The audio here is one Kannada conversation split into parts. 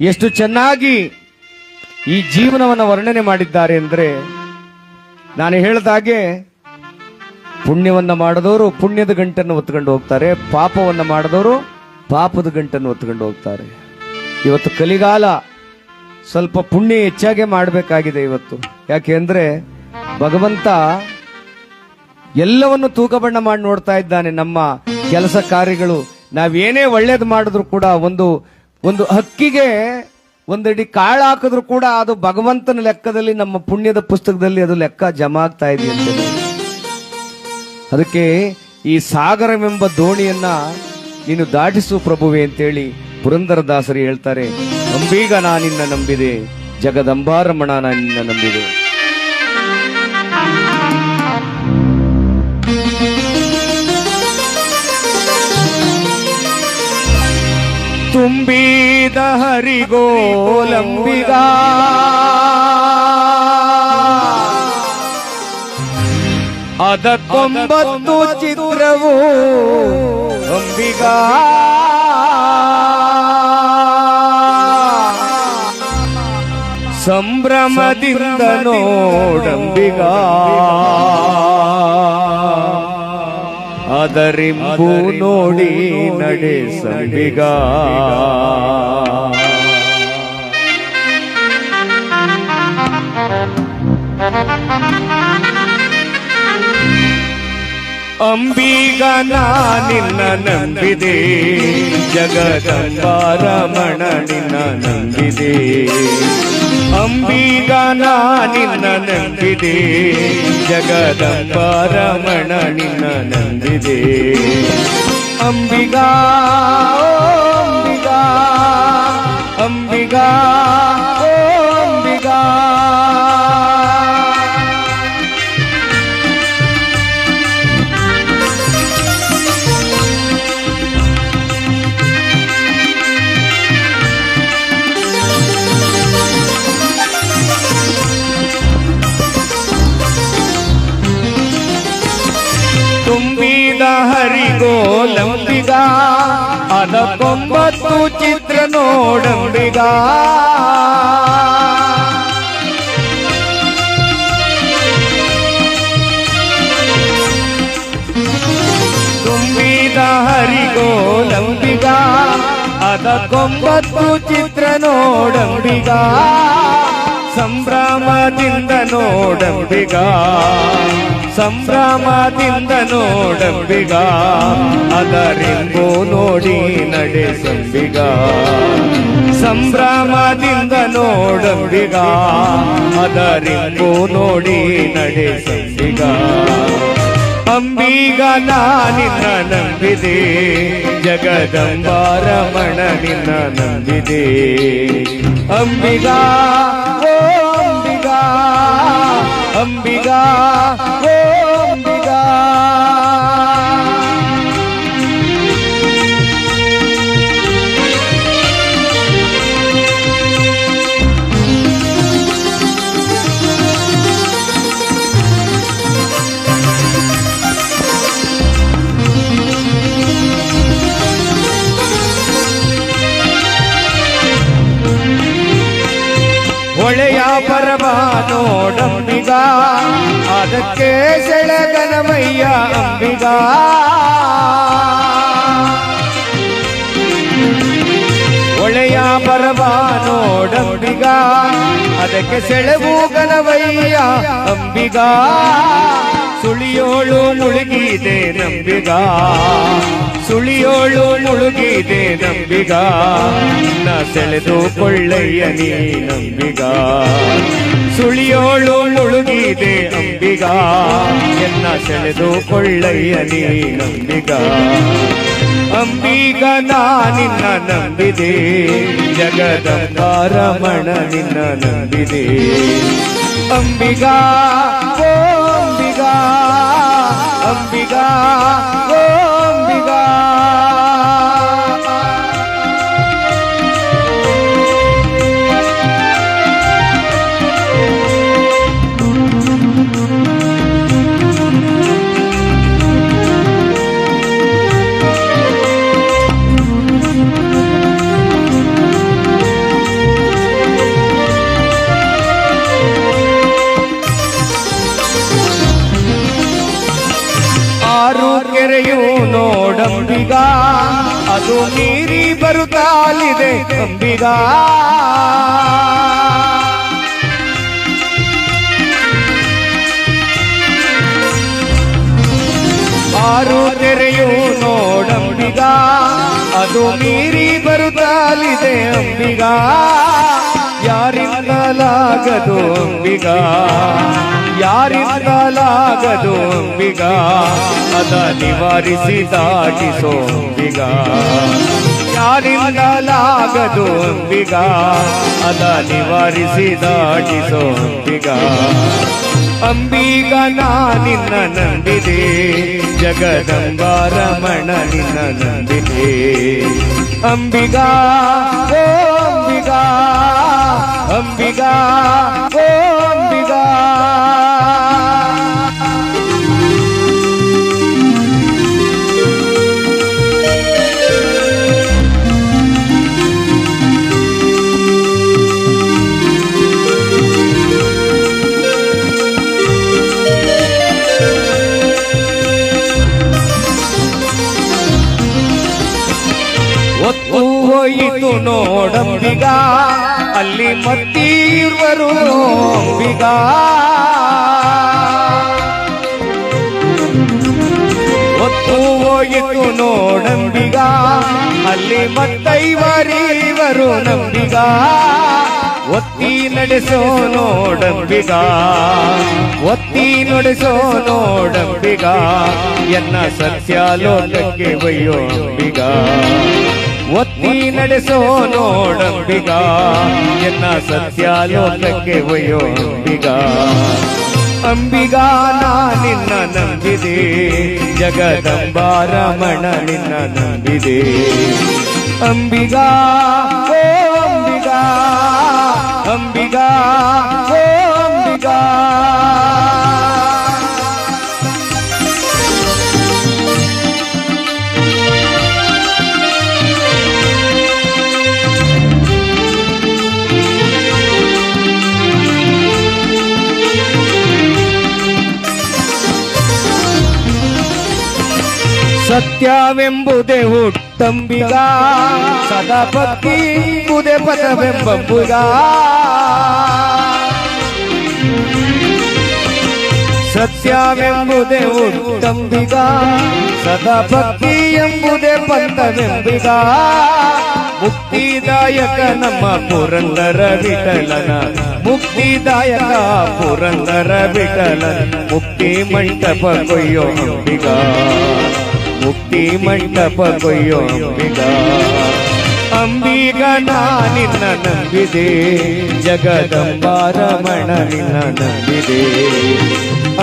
ಎಷ್ಟು ಚೆನ್ನಾಗಿ ಈ ಜೀವನವನ್ನು ವರ್ಣನೆ ಮಾಡಿದ್ದಾರೆ ಅಂದರೆ ನಾನು ಹೇಳಿದಾಗೆ ಪುಣ್ಯವನ್ನ ಮಾಡಿದವರು ಪುಣ್ಯದ ಗಂಟನ್ನು ಹೊತ್ಕೊಂಡು ಹೋಗ್ತಾರೆ, ಪಾಪವನ್ನ ಮಾಡಿದವರು ಪಾಪದ ಗಂಟನ್ನು ಒತ್ಕೊಂಡು ಹೋಗ್ತಾರೆ. ಇವತ್ತು ಕಲಿಗಾಲ ಸ್ವಲ್ಪ ಪುಣ್ಯ ಹೆಚ್ಚಾಗೆ ಮಾಡಬೇಕಾಗಿದೆ ಇವತ್ತು. ಯಾಕೆ ಅಂದ್ರೆ ಭಗವಂತ ಎಲ್ಲವನ್ನು ತೂಕ ಬಣ್ಣ ಮಾಡಿ ನೋಡ್ತಾ ಇದ್ದಾನೆ ನಮ್ಮ ಕೆಲಸ ಕಾರ್ಯಗಳು. ನಾವೇನೇ ಒಳ್ಳೇದು ಮಾಡಿದ್ರು ಕೂಡ ಒಂದು ಒಂದು ಹಕ್ಕಿಗೆ ಒಂದಡಿ ಕಾಳು ಹಾಕಿದ್ರು ಕೂಡ ಅದು ಭಗವಂತನ ಲೆಕ್ಕದಲ್ಲಿ ನಮ್ಮ ಪುಣ್ಯದ ಪುಸ್ತಕದಲ್ಲಿ ಅದು ಲೆಕ್ಕ ಜಮಾ ಆಗ್ತಾ ಇದೆಯಂತೆ. ಅದಕ್ಕೆ ಈ ಸಾಗರವೆಂಬ ದೋಣಿಯನ್ನ ನೀನು ದಾಟಿಸು ಪ್ರಭುವೆ ಅಂತೇಳಿ ಪುರಂದರದಾಸರು ಹೇಳ್ತಾರೆ ಅಂಬೀಗ ನಾನಿನ್ನ ನಂಬಿದೆ, ಜಗದಂಬಾರಮಣ ನಾನಿನ್ನ ನಂಬಿದೆ. ಹರಿಗೋಲಂಬಿಗ ಅದಕ್ಕೊಂಬತ್ತು ಚಿತ್ರವು ಅಂಬಿಗ. ಸಂಭ್ರಮದಿಂದ ನೋಡಂಬಿಗ ಅದರಿಂಬು ನೋಡಿ ನಡೆ ಅಂಬೀಗ ನಿನ್ನ ನಂಬಿದೆ, ಜಗದಂಬಾರಮಣ ನಿನ್ನ ನಂಬಿದೆ. ಅಂಬೀಗ ನಿನ್ನ ನಂಬಿದೆ, ಜಗದಂಬಾರಮಣ ನಿನ್ನ ನಂಬಿದೆ. ಅಂಬಿಗಾ, ಓ ಅಂಬಿಗಾ ಅಂಬಿಗಾ. ಅದಕ್ಕೊಂಬತ್ತು ಚಿತ್ರ ನೋಡಂಬಿಗ ತುಂಬಿದ ಹರಿಗೋಲಂಬಿಗ ಅದಕ್ಕೊಂಬತ್ತು ಚಿತ್ರ ನೋಡಂಬಿಗ ಸಂಭ್ರಮದಿಂದ ನೋಡಂಬಿಗ ಸಂಭ್ರಮದಿಂದ ನೋಡಂಬಿಗ, ಅದರಿಂಬು ನೋಡಿ ನಡೆ ಸಂಬಿಗ ಸಂಭ್ರಮದಿಂದ ನೋಡಂಬಿಗ, ಅದರಿಂಬು ನೋಡಿ ನಡೆ ಸಂಬಿಗ ಅಂಬೀಗ ನಿನ್ನ ನಂಬಿದೆ, ಜಗದಂಬಾರಮಣ ನಿನ್ನ ನಂಬಿದೆ. ಅಂಬಿಗ, ಓ ಅಂಬಿಗ ಅಂಬಿಗ ಹೊಳೆಯ ಪರಮ ನೋಡಂಬಿಗ ಅದಕ್ಕೆ ಸೆಳಗನಮಯ್ಯ ಅಂಬಿಗ ಹೊಳೆಯ ಪರಮ ನೋಡಂಬಿಗ ಅದಕ್ಕೆ ಸೆಳವು ಗನವಯ್ಯ ಅಂಬಿಗ ಸುಳಿಯೋಳು ಮುಳುಗಿದೆ ನಂಬಿಗ. ಸುಳಿಯೋಳು ಮುಳುಗಿದೆ ನಂಬಿಗ. ನಿನ್ನ ಸೆಳೆದು ಕೊಳ್ಳಯ್ಯ ನೀ ನಂಬಿಗ. ಸುಳಿಯೋಳು ಮುಳುಗಿದೆ ಅಂಬಿಗ. ಎನ್ನ ಸೆಳೆದು ಕೊಳ್ಳಯ್ಯ ನೀ ನಂಬಿಗ. ಅಂಬಿಗ ನಿನ್ನ ನಂಬಿದೆ. ಜಗದಂಬಾರಮಣ ನಿನ್ನ ನಂಬಿದೆ. ಅಂಬಿಗ ಓ ಅಂಬಿಗ ಅಂಬಿಗ ಕೆರೆಯು ನೋಡಂಬಿಗ. ಅದು ಮೀರಿ ಬರುತ್ತಾಲಿದೆ ಅಂಬಿಗ ಆರು ತೆರೆಯು ನೋಡಂಬಿಗ. ಅದು ಮೀರಿ ಬರುತ್ತಾಲಿದೆ ಅಂಬಿಗ. ಯಾರಿಂದಲಾಗದು ಅಂಬಿಗ? ಯಾರಿಂದಲಾಗದು ಅಂಬಿಗ? ಅದ ನಿವಾರಿಸಿ ದಾಟಿಸೋ ಅಂಬಿಗ. ಯಾರಿಂದಲಾಗದು ಅಂಬಿಗ? ಅದ ನಿವಾರಿಸಿ ದಾಟಿಸೋ ಅಂಬಿಗ. ಅಂಬಿಗ, ನಾ ನಿನ್ನ ನಂಬಿದೆ. ಜಗದಂಬಾರಮಣ ನಿನ್ನ ನಂಬಿದೆ. ಅಂಬಿಗ, ಓ ಅಂಬಿಗ. ಅಂಬಿಗ ಓ ಅಂಬಿಗ. ಒತ್ತು ಹೋಯಿತು ನೋಡಂಬಿಗ. ಅಲ್ಲಿ ಮತ್ತೀರ್ವರು ಅಂಬಿಗ ಒತ್ತು ಹೋಯಿತು ನೋಡಂಬಿಗ. ಅಲ್ಲಿ ಮತ್ತೈವರಿವರು ನಂಬಿಗ. ಒತ್ತಿ ನಡೆಸೋ ನೋಡಂಬಿಗ. ಒತ್ತಿ ನಡೆಸೋ ನೋಡಂಬಿಗ. ಎನ್ನ ಸತ್ಯ ಲೋಕಕ್ಕೆ ಒಯ್ಯೋ ಅಂಬಿಗ. ಒತ್ತಿ ನಡೆಸೋ ನೋಡಂಬಿಗ. ಎನ್ನ ಸತ್ಯ ಲೋಕಕ್ಕೆ ಒಯ್ಯೋ ಅಂಬಿಗ. ಅಂಬಿಗ, ನಾ ನಿನ್ನ ನಂಬಿದೆ. ಜಗದಂಬಾರಮಣ ನಿನ್ನ ನಂಬಿದೆ. ಅಂಬಿಗ, ಓ ಅಂಬಿಗ ಅಂಬಿಗ, ಓ ಸತ್ಯವೆಂಬುದೇ ಹುಟ್ಟಂಬಿಗ. ಸದಾ ಭಕ್ತಿ ಬುದೆ ಪದವೆಂಬಂಬುಗ. ಸತ್ಯವೆಂಬುದೇ ಹುಟ್ಟಂಬಿಗ. ಸದಾ ಭಕ್ತಿ ಎಂಬುದೇ ಪಂಥವೆಂಬಿಗ ಮುಕ್ತಿದಾಯಕ ನಮ್ಮ ಪುರಂದರ ವಿಠಲನ. ಮುಕ್ತಿದಾಯಕ ಪುರಂದರ ವಿಠಲನ. ಮುಕ್ತಿ ಮಂಟಪ ಕೊಯ್ಯೋ ಅಂಬಿಗ. ಮುಕ್ತಿ ಮಂಟಪ ಕೊಯ್ಯೋ ಅಂಬಿಗ ಅಂಬಿಗ ನಾ ನಿನ್ನ ನಂಬಿದೆ ಜಗದಂಬಾರಮಣ ನಿನ್ನ ನಂಬಿದೆ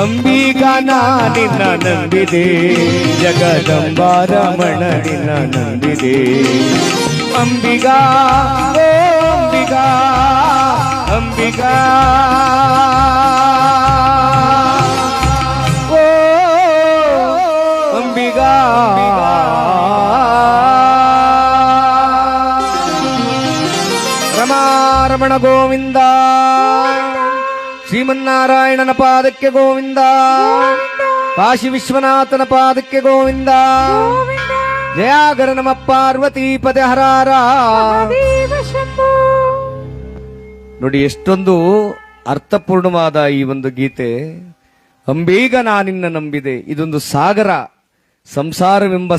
ಅಂಬಿಗ ನಾ ನಿನ್ನ ನಂಬಿದೆ ಜಗದಂಬಾರಮಣ ನಿನ್ನ ನಂಬಿದೆ ಅಂಬಿಗ ಓ ಅಂಬಿಗ ಅಂಬಿಗ ಗೋವಿಂದ. ಶ್ರೀಮನ್ನಾರಾಯಣನ ಪಾದಕ್ಕೆ ಗೋವಿಂದ. ಕಾಶಿ ವಿಶ್ವನಾಥನ ಪಾದಕ್ಕೆ ಗೋವಿಂದ. ಜಯಾಗರ ನಮ ಪಾರ್ವತಿ ಪದ ಹರಾರ. ನೋಡಿ ಎಷ್ಟೊಂದು ಅರ್ಥಪೂರ್ಣವಾದ ಈ ಒಂದು ಗೀತೆ. ಅಂಬೀಗ ನಾನಿನ್ನ ನಂಬಿದೆ. ಇದೊಂದು ಸಾಗರ ಸಂಸಾರವೆಂಬ